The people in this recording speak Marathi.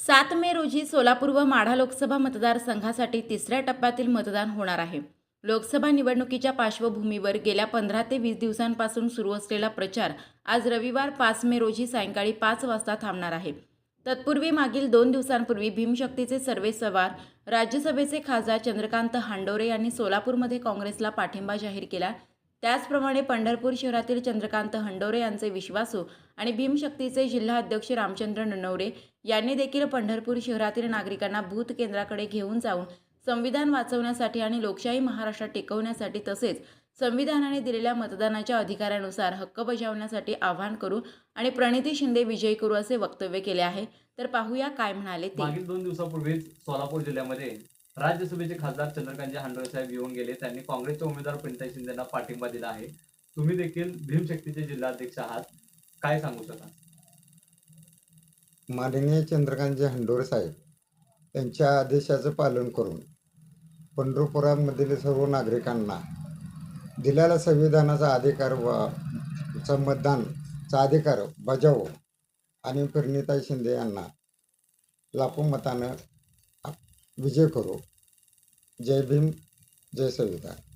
सात मे रोजी सोलापूर व माढा लोकसभा मतदारसंघासाठी तिसऱ्या टप्प्यातील मतदान होणार आहे. लोकसभा निवडणुकीच्या पार्श्वभूमीवर गेल्या पंधरा ते वीस दिवसांपासून सुरू असलेला प्रचार आज रविवार पाच मे रोजी सायंकाळी पाच वाजता थांबणार आहे. तत्पूर्वी मागील दोन दिवसांपूर्वी भीमशक्तीचे सर्वेसवार राज्यसभेचे खासदार चंद्रकांत हांडोरे यांनी सोलापूरमध्ये काँग्रेसला पाठिंबा जाहीर केला. त्याचप्रमाणे पंढरपूर शहरातील चंद्रकांत हंडोरे यांचे विश्वासू आणि भीमशक्तीचे जिल्हा अध्यक्ष रामचंद्र ननवरे यांनी देखील पंढरपूर शहरातील नागरिकांना बूथ केंद्राकडे घेऊन जाऊन संविधान वाचवण्यासाठी आणि लोकशाही महाराष्ट्रात टिकवण्यासाठी तसेच संविधानाने दिलेल्या मतदानाच्या अधिकारानुसार हक्क बजावण्यासाठी आवाहन करू आणि प्रणिती शिंदे विजयी करू असे वक्तव्य केले आहे. तर पाहूया काय म्हणाले ते. मागील दोन दिवसापूर्वीच सोलापूर जिल्ह्यामध्ये राज्यसभेचे खासदार चंद्रकांत हांडोळे साहेब येऊन गेले. त्यांनी काँग्रेसचे उमेदवार प्रणिता शिंदेना पाठिंबा दिला आहे. तुम्ही देखील भीमशक्तीचे जिल्हाध्यक्ष आहात. काय सांगू शकाल? माननीय चंद्रकांतजी हंडोरे साहेब त्यांच्या आदेशाचं पालन करून पंढरपुरामधील सर्व नागरिकांना दिलेला संविधानाचा अधिकार व मतदानचा अधिकार बजावो आणि परिणिता शिंदे यांना लाखो मतानं विजय करू जय भीम जय संविधान